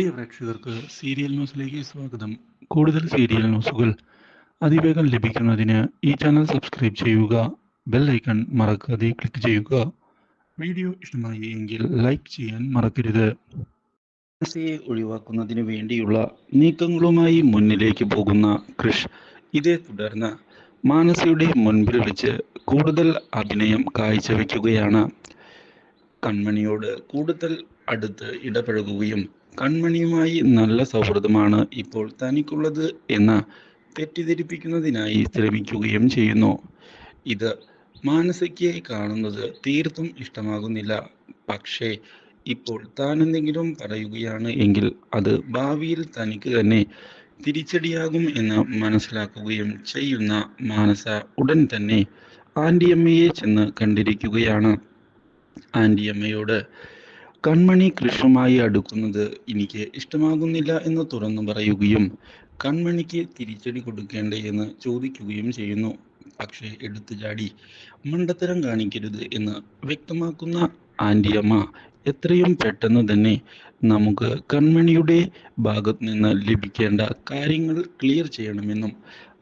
പ്രിയ പ്രേക്ഷകർക്ക് സീരിയൽ ന്യൂസിലേക്ക് സ്വാഗതം. കൂടുതൽ സീരിയൽ ന്യൂസുകൾ അതിവേഗം ലഭിക്കുന്നതിന് ഈ ചാനൽ സബ്സ്ക്രൈബ് ചെയ്യുക ബെൽ ഐക്കൺ മറക്കാതെ ക്ലിക്ക് ചെയ്യുക. വീഡിയോ ഇഷ്ടമായി എങ്കിൽ ലൈക്ക് ചെയ്യാൻ മറക്കരുത്. സിയെ ഒഴിവാക്കുന്നതിന് വേണ്ടിയുള്ള നീക്കങ്ങളുമായി മുന്നിലേക്ക് പോകുന്ന കൃഷ്. ഇതേ തുടർന്ന് മാനസയുടെ മുൻപിൽ വെച്ച് കൂടുതൽ അഭിനയം കാഴ്ചവെക്കുകയാണ്. കൺമണിയോട് കൂടുതൽ അടുത്ത് ഇടപഴകുകയും കൺമണിയുമായി നല്ല സൗഹൃദമാണ് ഇപ്പോൾ തനിക്കുള്ളത് എന്ന് തെറ്റിദ്ധരിപ്പിക്കുന്നതിനായി ശ്രമിക്കുകയും ചെയ്യുന്നു. ഇത് മാനസികയെ കാണുന്നത് തീർത്തും ഇഷ്ടമാകുന്നില്ല. പക്ഷേ ഇപ്പോൾ താൻ എന്തെങ്കിലും പറയുകയാണ് എങ്കിൽ അത് ഭാവിയിൽ തനിക്ക് തന്നെ തിരിച്ചടിയാകും എന്ന് മനസ്സിലാക്കുകയും ചെയ്യുന്ന മാനസ ഉടൻ തന്നെ ആന്റിയമ്മയെ ചെന്ന് കണ്ടിരിക്കുകയാണ്. ആന്റിയമ്മയോട് കൺമണി കൃഷ്ണമായി അടുക്കുന്നത് എനിക്ക് ഇഷ്ടമാകുന്നില്ല എന്ന് തുറന്നു പറയുകയും കൺമണിക്ക് തിരിച്ചടി കൊടുക്കേണ്ടേ എന്ന് ചോദിക്കുകയും ചെയ്യുന്നു. പക്ഷേ എടുത്തു ചാടി മണ്ടത്തരം കാണിക്കരുത് എന്ന് വ്യക്തമാക്കുന്ന ആന്റിയമ്മ എത്രയും പെട്ടെന്ന് തന്നെ നമുക്ക് കൺമണിയുടെ ഭാഗത്ത് നിന്ന് ലഭിക്കേണ്ട കാര്യങ്ങൾ ക്ലിയർ ചെയ്യണമെന്നും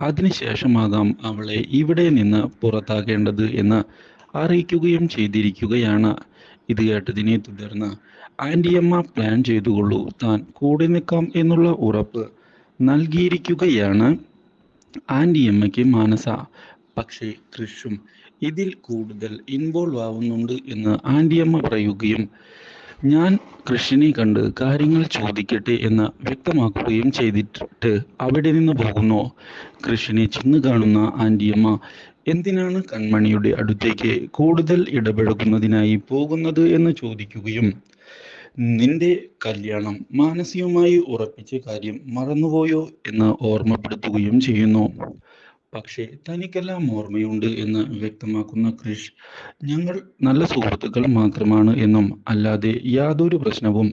അതിനുശേഷമാകാം അവളെ ഇവിടെ നിന്ന് പുറത്താക്കേണ്ടത് എന്ന് അറിയിക്കുകയും ചെയ്തിരിക്കുകയാണ്. ഇത് കേട്ടതിനെ തുടർന്ന് ആന്റിയമ്മ പ്ലാൻ ചെയ്തുകൊള്ളൂ താൻ കൂടെ നിൽക്കാം എന്നുള്ള ഉറപ്പ് നൽകിയിരിക്കുകയാണ് ആന്റിയമ്മയ്ക്ക് മാനസ. പക്ഷേ കൃഷും ഇതിൽ കൂടുതൽ ഇൻവോൾവ് ആവുന്നുണ്ട് എന്ന് ആന്റിയമ്മ പറയുകയും ഞാൻ കൃഷ്ണനെ കണ്ട് കാര്യങ്ങൾ ചോദിക്കട്ടെ എന്ന് വ്യക്തമാക്കുകയും ചെയ്തിട്ട് അവിടെ നിന്ന് പോകുന്നു. കൃഷ്ണനെ ചെന്ന് കാണുന്ന ആന്റിയമ്മ എന്തിനാണ് കൺമണിയുടെ അടുത്തേക്ക് കൂടുതൽ ഇടപഴകുന്നതിനായി പോകുന്നത് എന്ന് ചോദിക്കുകയും നിന്റെ കല്യാണം മാനസികമായി ഉറപ്പിച്ച കാര്യം മറന്നുപോയോ? എന്ന് ഓർമ്മപ്പെടുത്തുകയും ചെയ്യുന്നു. പക്ഷേ തനിക്കെല്ലാം ഓർമ്മയുണ്ട് എന്ന് വ്യക്തമാക്കുന്ന ക്രിഷ് ഞങ്ങൾ നല്ല സുഹൃത്തുക്കൾ മാത്രമാണ് എന്നും അല്ലാതെ യാതൊരു പ്രശ്നവും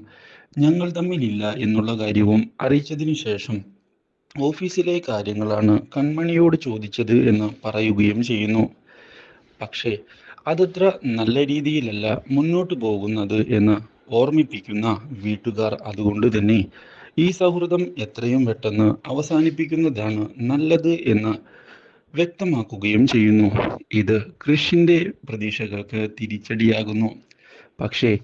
ഞങ്ങൾ തമ്മിലില്ല എന്നുള്ള കാര്യവും അറിയിച്ചതിനു ശേഷം ഓഫീസിലെ കാര്യങ്ങളാണ് കൺമണിയോട് ചോദിച്ചത് എന്ന് പറയുകയും ചെയ്യുന്നു. പക്ഷേ അതത്ര നല്ല രീതിയിലല്ല മുന്നോട്ട് പോകുന്നത് എന്ന് ഓർമ്മിപ്പിക്കുന്ന വീട്ടുകാർ അതുകൊണ്ട് തന്നെ ഈ സൗഹൃദം എത്രയും പെട്ടെന്ന് അവസാനിപ്പിക്കുന്നതാണ് നല്ലത് എന്ന് വ്യക്തമാക്കുകയും ചെയ്യുന്നു. ഇത് കൃഷിന്റെ പ്രതീക്ഷകൾക്ക് തിരിച്ചടിയാകുന്നു. പക്ഷേ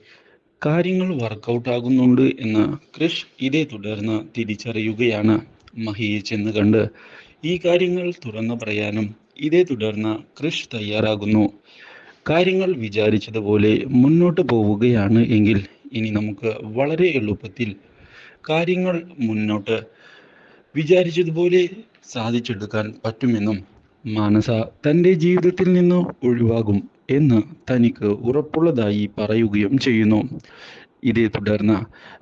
കാര്യങ്ങൾ വർക്കൗട്ട് ആകുന്നുണ്ട് എന്ന് കൃഷ് ഇതേ തുടർന്ന് തിരിച്ചറിയുകയാണ്. മഹിയെ ചെന്ന് കണ്ട് ഈ കാര്യങ്ങൾ തുറന്നു പറയാനും ഇതേ തുടർന്ന് കൃഷ് തയ്യാറാകുന്നു. കാര്യങ്ങൾ വിചാരിച്ചതുപോലെ മുന്നോട്ട് പോവുകയാണ് എങ്കിൽ ഇനി നമുക്ക് വളരെ എളുപ്പത്തിൽ കാര്യങ്ങൾ മുന്നോട്ട് വിചാരിച്ചതുപോലെ സാധിച്ചെടുക്കാൻ പറ്റുമെന്നും മാനസ തന്റെ ജീവിതത്തിൽ നിന്ന് ഒഴിവാകും എന്ന് തനിക്ക് ഉറപ്പുള്ളതായി പറയുകയും ചെയ്യുന്നു. ഇതേ തുടർന്ന്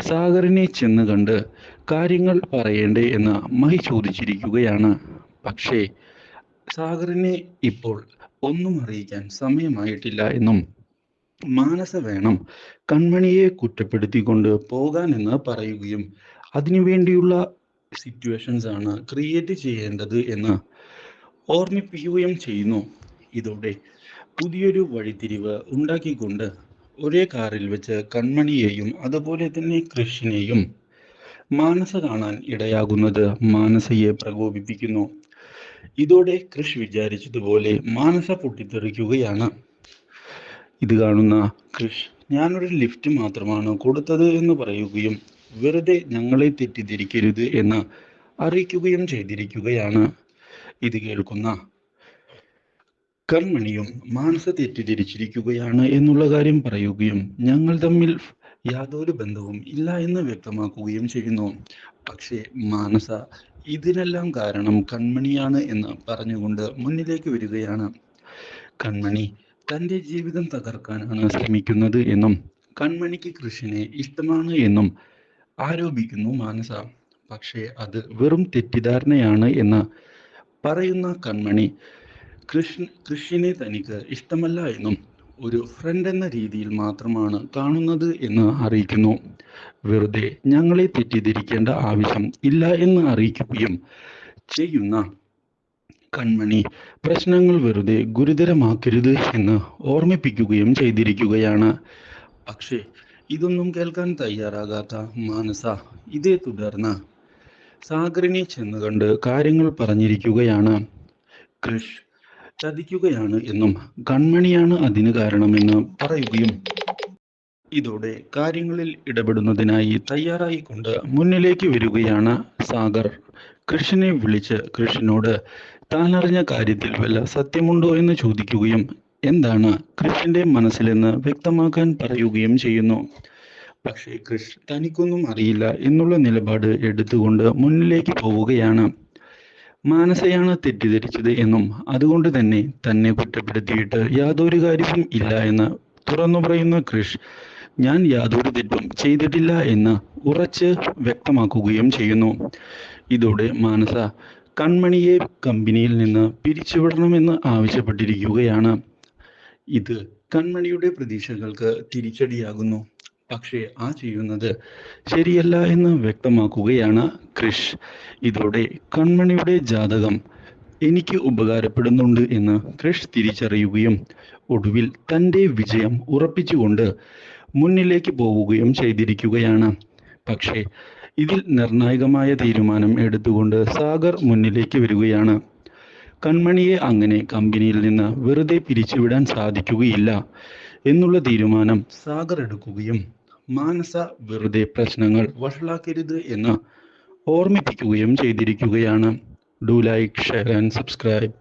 സാഗറിനെ ചെന്ന് കണ്ട് കാര്യങ്ങൾ പറയണ്ടേ എന്ന് മഹി ചോദിച്ചിരിക്കുകയാണ്. പക്ഷേ സാഗറിനെ ഇപ്പോൾ ഒന്നും അറിയിക്കാൻ സമയമായിട്ടില്ല എന്നും മാനസ വേണം കൺമണിയെ കുറ്റപ്പെടുത്തിക്കൊണ്ട് പോകാനെന്ന് പറയുകയും അതിനുവേണ്ടിയുള്ള സിറ്റുവേഷൻസ് ആണ് ക്രിയേറ്റ് ചെയ്യേണ്ടത് എന്ന് ഓർമ്മിപ്പിക്കുകയും ചെയ്യുന്നു. ഇതോടെ പുതിയൊരു വഴിത്തിരിവ് ഉണ്ടാക്കിക്കൊണ്ട് ഒരേ കാറിൽ വെച്ച് കൺമണിയെയും അതുപോലെ തന്നെ കൃഷിനെയും മാനസ കാണാൻ ഇടയാകുന്നത് മാനസയെ പ്രകോപിപ്പിക്കുന്നു. ഇതോടെ കൃഷ് വിചാരിച്ചതുപോലെ മാനസ പൊട്ടിത്തെറിക്കുകയാണ്. ഇത് കാണുന്ന കൃഷ് ഞാനൊരു ലിഫ്റ്റ് മാത്രമാണ് കൊടുത്തത് എന്ന് പറയുകയും വെറുതെ ഞങ്ങളെ തെറ്റിദ്ധരിക്കരുത് എന്ന് അറിയിക്കുകയും ചെയ്തിരിക്കുകയാണ്. ഇത് കേൾക്കുന്ന കൺമണിയും മാനസ തെറ്റിദ്ധരിച്ചിരിക്കുകയാണ് എന്നുള്ള കാര്യം പറയുകയും ഞങ്ങൾ തമ്മിൽ യാതൊരു ബന്ധവും ഇല്ല എന്ന് വ്യക്തമാക്കുകയും ചെയ്യുന്നു. പക്ഷേ മാനസ ഇതിനെല്ലാം കാരണം കൺമണിയാണ് എന്ന് പറഞ്ഞുകൊണ്ട് മുന്നിലേക്ക് വരികയാണ്. കൺമണി തന്റെ ജീവിതം തകർക്കാനാണ് ശ്രമിക്കുന്നത് എന്നും കൺമണിക്ക് കൃഷിനെ ഇഷ്ടമാണ് എന്നും ആരോപിക്കുന്നു മാനസ. പക്ഷേ അത് വെറും തെറ്റിദ്ധാരണയാണ് എന്ന് പറയുന്ന കൺമണി കൃഷ്ണ കൃഷിനെ തനിക്ക് ഇഷ്ടമല്ല എന്നും ഒരു ഫ്രണ്ട് എന്ന രീതിയിൽ മാത്രമാണ് കാണുന്നത് എന്ന് അറിയിക്കുന്നു. വെറുതെ ഞങ്ങളെ തെറ്റിദ്ധരിക്കേണ്ട ആവശ്യം ഇല്ല എന്ന് അറിയിക്കുകയും ചെയ്യുന്ന കൺമണി പ്രശ്നങ്ങൾ വെറുതെ ഗുരുതരമാക്കരുത് എന്ന് ഓർമ്മിപ്പിക്കുകയും ചെയ്തിരിക്കുകയാണ്. പക്ഷേ ഇതൊന്നും കേൾക്കാൻ തയ്യാറാകാത്ത മാനസ ഇതേ തുടർന്ന് സാഗറിനെ ചെന്ന് കണ്ട് കാര്യങ്ങൾ പറഞ്ഞിരിക്കുകയാണ്. കൃഷ് ചതിക്കുകയാണ് എന്നും കൺമണിയാണ് അതിന് കാരണമെന്ന് പറയുകയും ഇതോടെ കാര്യങ്ങളിൽ ഇടപെടുന്നതിനായി തയ്യാറായിക്കൊണ്ട് മുന്നിലേക്ക് വരികയാണ് സാഗർ. കൃഷ്ണനെ വിളിച്ച് കൃഷ്ണനോട് താനറിഞ്ഞ കാര്യത്തിൽ വല്ല സത്യമുണ്ടോ എന്ന് ചോദിക്കുകയും എന്താണ് കൃഷ്ണന്റെ മനസ്സിലെന്ന് വ്യക്തമാക്കാൻ പറയുകയും ചെയ്യുന്നു. പക്ഷേ കൃഷ്ണ തനിക്കൊന്നും അറിയില്ല എന്നുള്ള നിലപാട് എടുത്തുകൊണ്ട് മുന്നിലേക്ക് പോവുകയാണ്. മാനസയാണ് തെറ്റിദ്ധരിച്ചത് എന്നും അതുകൊണ്ട് തന്നെ തന്നെ കുറ്റപ്പെടുത്തിയിട്ട് യാതൊരു കാര്യവും ഇല്ല എന്ന് തുറന്നു പറയുന്ന കൃഷ് ഞാൻ യാതൊരു തെറ്റും ചെയ്തിട്ടില്ല എന്ന് ഉറച്ച് വ്യക്തമാക്കുകയും ചെയ്യുന്നു. ഇതോടെ മാനസ കൺമണിയെ കമ്പനിയിൽ നിന്ന് പിരിച്ചുവിടണമെന്ന് ആവശ്യപ്പെട്ടിരിക്കുകയാണ്. ഇത് കൺമണിയുടെ പ്രതീക്ഷകൾക്ക് തിരിച്ചടിയാകുന്നു. പക്ഷേ ആ ചെയ്യുന്നത് ശരിയല്ല എന്ന് വ്യക്തമാക്കുകയാണ് ക്രിഷ്. ഇതോടെ കൺമണിയുടെ ജാതകം എനിക്ക് ഉപകാരപ്പെടുന്നുണ്ട് എന്ന് ക്രിഷ് തിരിച്ചറിയുകയും ഒടുവിൽ തന്റെ വിജയം ഉറപ്പിച്ചുകൊണ്ട് മുന്നിലേക്ക് പോവുകയും ചെയ്തിരിക്കുകയാണ്. പക്ഷേ ഇതിൽ നിർണായകമായ തീരുമാനം എടുത്തുകൊണ്ട് സാഗർ മുന്നിലേക്ക് വരികയാണ്. കൺമണിയെ അങ്ങനെ കമ്പനിയിൽ നിന്ന് വെറുതെ പിരിച്ചുവിടാൻ സാധിക്കുകയില്ല എന്നുള്ള തീരുമാനം സാഗർ എടുക്കുകയും മാനസ വെറുതെ പ്രശ്നങ്ങൾ വഷളാക്കരുത് എന്ന് ഓർമ്മിപ്പിക്കുകയും ചെയ്തിരിക്കുകയാണ്. Do like share and subscribe